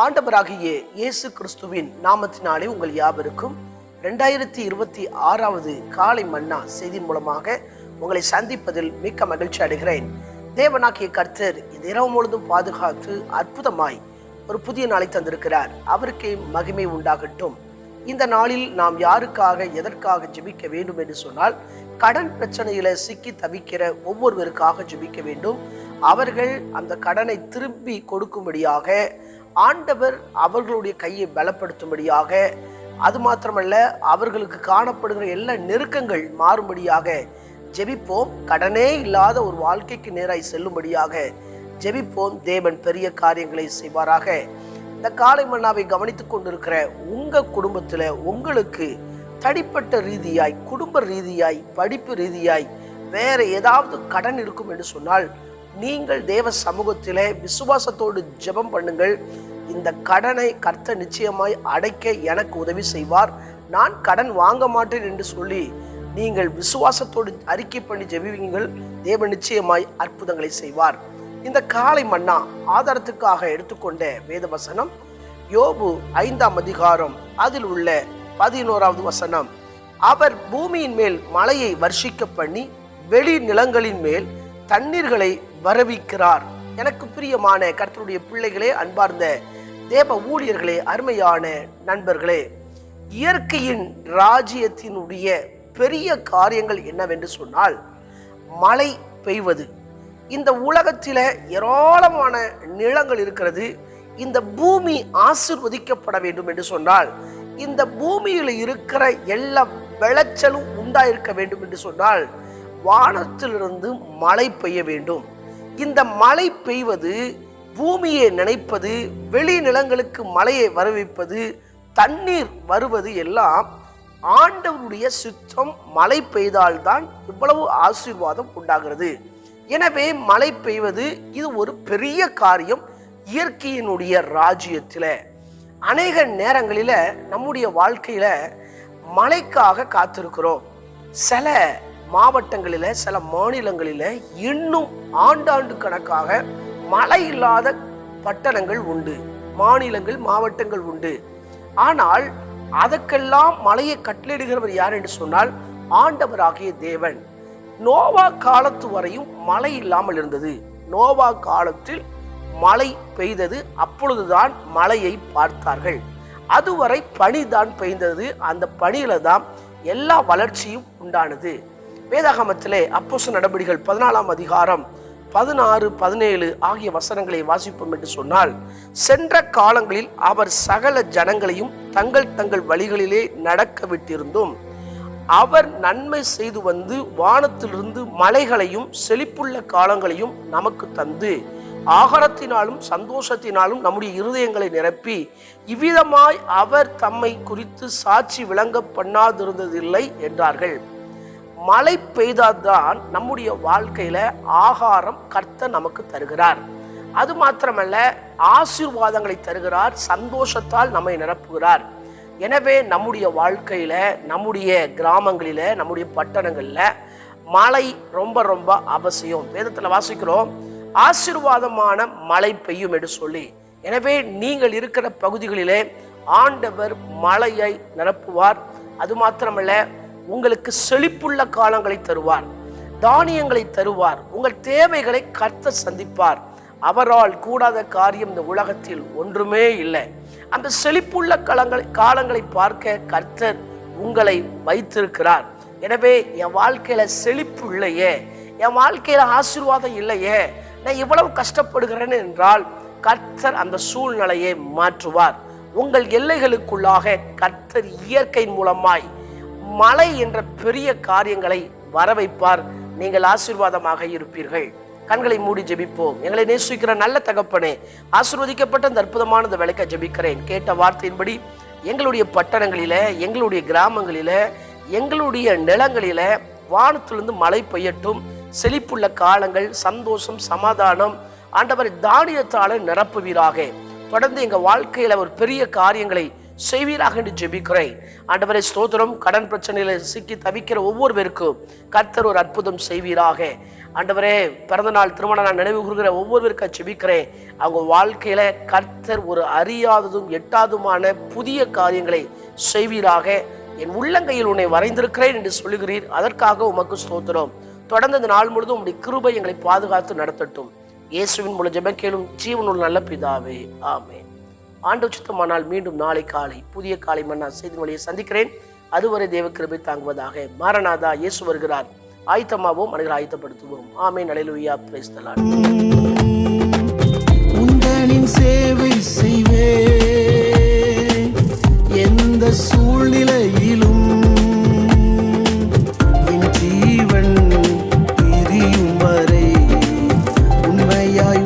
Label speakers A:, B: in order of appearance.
A: ஆண்டவராகிய இயேசு கிறிஸ்துவின் நாமத்தினாலே உங்கள் யாவருக்கும் ரெண்டாயிரத்தி இருபத்தி ஆறாவது காலை மன்னா செய்தி மூலமாக உங்களை சந்திப்பதில் மிக்க மகிழ்ச்சி அடைகிறேன். தேவனாகிய கர்த்தர் இந்த இரவு முழுதும் பாதுகாத்து அற்புதமாய் ஒரு புதிய நாளை தந்திருக்கிறார். அவருக்கே மகிமை உண்டாகட்டும். இந்த நாளில் நாம் யாருக்காக எதற்காக ஜெபிக்க வேண்டும் என்று சொன்னால் கடன் பிரச்சனையில சிக்கி தவிக்கிற ஒவ்வொருவருக்காக ஜெபிக்க வேண்டும். அவர்கள் அந்த கடனை திரும்பி கொடுக்கும்படியாக ஆண்டவர் அவர்களுடைய கையை பலப்படுத்தும்படியாக அது மாத்திரமல்ல அவர்களுக்கு காணப்படுகிற எல்லா நெருக்கங்கள் மாறும்படியாக ஜெபிப்போம். கடனே இல்லாத ஒரு வாழ்க்கைக்கு நேராய் செல்லும்படியாக ஜெபிப்போம். தேவன் பெரிய காரியங்களை செய்வாராக. இந்த காலை மன்னாவை கவனித்துக் கொண்டிருக்கிற உங்க குடும்பத்துல உங்களுக்கு தனிப்பட்ட ரீதியாய் குடும்ப ரீதியாய் படிப்பு ரீதியாய் வேற ஏதாவது கடன் இருக்கும் என்று சொன்னால் நீங்கள் தேவ சமூகத்திலே விசுவாசத்தோடு ஜெபம் பண்ணுங்கள். இந்த கடனை கர்த்த நிச்சயமாய் அடைக்க எனக்கு உதவி செய்வார். நான் கடன் வாங்க மாட்டேன் என்று சொல்லி நீங்கள் விசுவாசத்தோடு அறிக்கை பண்ணி ஜெபிவீங்கள் தேவ நிச்சயமாய் அற்புதங்களை செய்வார். இந்த காலை மன்னா ஆதாரத்துக்காக எடுத்துக்கொண்ட வேத வசனம் யோபு ஐந்தாம் அதிகாரம் அதில் உள்ள பதினோராவது வசனம். அவர் பூமியின் மேல் மழையை வர்ஷிக்க பண்ணி வெளி நிலங்களின் மேல் தண்ணீர்களை வரவிக்கிறார் எனக்கு பிரியமான கர்த்தருடைய பிள்ளைகளே அன்பார்ந்த தேவ ஊழியர்களே அருமையான நண்பர்களே இயற்கையின் ராஜ்யத்தினுடைய பெரிய காரியங்கள் என்னவென்று சொன்னால் மழை பெய்வது. இந்த உலகத்தில் ஏராளமான நிலங்கள் இருக்கிறது. இந்த பூமி ஆசிர்வதிக்கப்பட வேண்டும் என்று சொன்னால் இந்த பூமியில் இருக்கிற எல்லா விளைச்சலும் உண்டாயிருக்க வேண்டும் என்று சொன்னால் வானத்திலிருந்து மழை பெய்ய வேண்டும். இந்த மழை பெய்வது பூமியை நினைப்பது வெளிநிலங்களுக்கு மழையை வரவிப்பது தண்ணீர் வருவது எல்லாம் ஆண்டவருடைய சுத்தம் மழை பெய்தால்தான் இவ்வளவு ஆசீர்வாதம் உண்டாகிறது. எனவே மழை பெய்வது இது ஒரு பெரிய காரியம் இயற்கையினுடைய ராஜ்யத்தில். அநேக நேரங்களில் நம்முடைய வாழ்க்கையில் மழைக்காக காத்திருக்கிறோம். சில மாவட்டங்களில் சில மாநிலங்களில் இன்னும் ஆண்டாண்டு கணக்காக மழை இல்லாத பட்டணங்கள் உண்டு. மாநிலங்கள் மாவட்டங்கள் உண்டு. ஆனால் அதற்கெல்லாம் மழையை கட்டளிடுகிறவர் யார் என்று சொன்னால் ஆண்டவராகிய தேவன். நோவா காலத்து வரையும் மழை இல்லாமல் இருந்தது. நோவா காலத்தில் மழை பெய்தது அப்பொழுதுதான் மழையை பார்த்தார்கள். அதுவரை பனிதான் பெய்தது அந்த பனியில தான் எல்லா வளர்ச்சியும் உண்டானது. வேதாகமத்திலே அப்போச நடபடிகள் பதினாலாம் அதிகாரம் பதினாறு பதினேழு ஆகிய வசனங்களை வாசிப்போம் என்று சொன்னால் சென்ற காலங்களில் அவர் சகல ஜனங்களையும் தங்கள் தங்கள் வழிகளிலே நடக்க விட்டிருந்தும் அவர் நன்மை செய்து வந்து வானத்திலிருந்து மலைகளையும் செழிப்புள்ள காலங்களையும் நமக்கு தந்து ஆகாரத்தினாலும் சந்தோஷத்தினாலும் நம்முடைய இருதயங்களை நிரப்பி இவ்விதமாய் அவர் தம்மை குறித்து சாட்சி விளங்க பண்ணாதிருந்ததில்லை என்றார்கள். மழை பெய்தால்தான் நம்முடைய வாழ்க்கையில ஆகாரம் கர்த்த நமக்கு தருகிறார். அது மாத்திரமல்ல ஆசீர்வாதங்களை தருகிறார் சந்தோஷத்தால் நம்மை நிரப்புகிறார். எனவே நம்முடைய வாழ்க்கையில நம்முடைய கிராமங்களில நம்முடைய பட்டணங்களில் மழை ரொம்ப ரொம்ப அவசியம். வேதத்தில் வாசிக்கிறோம் ஆசீர்வாதமான மழை பெய்யும் என்று சொல்லி. எனவே நீங்கள் இருக்கிற பகுதிகளிலே ஆண்டவர் மழையை நிரப்புவார். அது மாத்திரமல்ல உங்களுக்கு செழிப்புள்ள காலங்களை தருவார். தானியங்களை தருவார். உங்கள் தேவைகளை கர்த்த சந்திப்பார். அவரால் கூடாத காரியம் இந்த உலகத்தில் ஒன்றுமே இல்லை. அந்த செழிப்புள்ள காலங்களை காலங்களை பார்க்க கர்த்தர் உங்களை வைத்திருக்கிறார். எனவே என் வாழ்க்கையில செழிப்பு இல்லையே. என் வாழ்க்கையில ஆசீர்வாதம் இல்லையே. நான் இவ்வளவு கஷ்டப்படுகிறேன் என்றால் கர்த்தர் அந்த சூழ்நிலையை மாற்றுவார். உங்கள் எல்லைகளுக்குள்ளாக கர்த்தர் இயற்கையின் மூலமாய் மழை என்ற பெரிய காரியங்களை வர வைப்பார் நீங்கள் ஆசீர்வாதமாக இருப்பீர்கள். கண்களை மூடி ஜெபிப்போம். எங்களை நேசிக்கிற நல்ல தகப்பனே ஆசிர்வதிக்கப்பட்ட இந்த அற்புதமான இந்த விளக்க ஜெபிக்கிறேன். கேட்ட வார்த்தையின்படி எங்களுடைய பட்டணங்களில எங்களுடைய கிராமங்களில எங்களுடைய நிலங்களில வானத்திலிருந்து மழை பெய்யட்டும். செழிப்புள்ள காலங்கள் சந்தோஷம் சமாதானம். ஆண்டவர் தானியத்தால நிரப்புவீராக. தொடர்ந்து எங்கள் வாழ்க்கையில் ஒரு பெரிய காரியங்களை செய்வீராக என்று ஜெபிக்கிறேன். ஆண்டவரை ஸ்தோத்திரம். கடன் பிரச்சனையில் சிக்கி தவிக்கிற ஒவ்வொருவருக்கும் கர்த்தர் ஒரு அற்புதம் செய்வீராக. ஆண்டவரே பிறந்த நாள் திருமண நாள் நினைவு கூறுகிற ஒவ்வொருவருக்கும் ஜெபிக்கிறேன். அவங்க வாழ்க்கையில கர்த்தர் ஒரு அறியாததும் எட்டாதுமான புதிய காரியங்களை செய்வீராக. என் உள்ளங்கையில் உன்னை வரைந்திருக்கிறேன் என்று சொல்லுகிறீர். அதற்காக உமக்கு ஸ்தோத்திரம். தொடர்ந்து இந்த நாள் முழுதும் உடைய கிருபை எங்களை பாதுகாத்து நடத்தட்டும். இயேசுவின் மூலம் ஜெபக்கேலும் ஜீவனுள் நல்ல பிதாவே. ஆமே ஆண்டு சுத்தமானால் மீண்டும் நாளை காலை புதிய காலை மன்னா செய்தி மொழியை சந்திக்கிறேன். அதுவரை தேவ தாங்குவதாக மாரநாதா இயேசு வருகிறார். ஆயத்தமாவோம் மனிதர் ஆயத்தப்படுத்துவோம். ஆமை நலையிலுயா பிரேஸ்தலான்
B: உங்களின் சேவை செய்வே எந்த சூழ்நிலையிலும் என் ஜீவன் பிரியும் வரை உண்மையாய்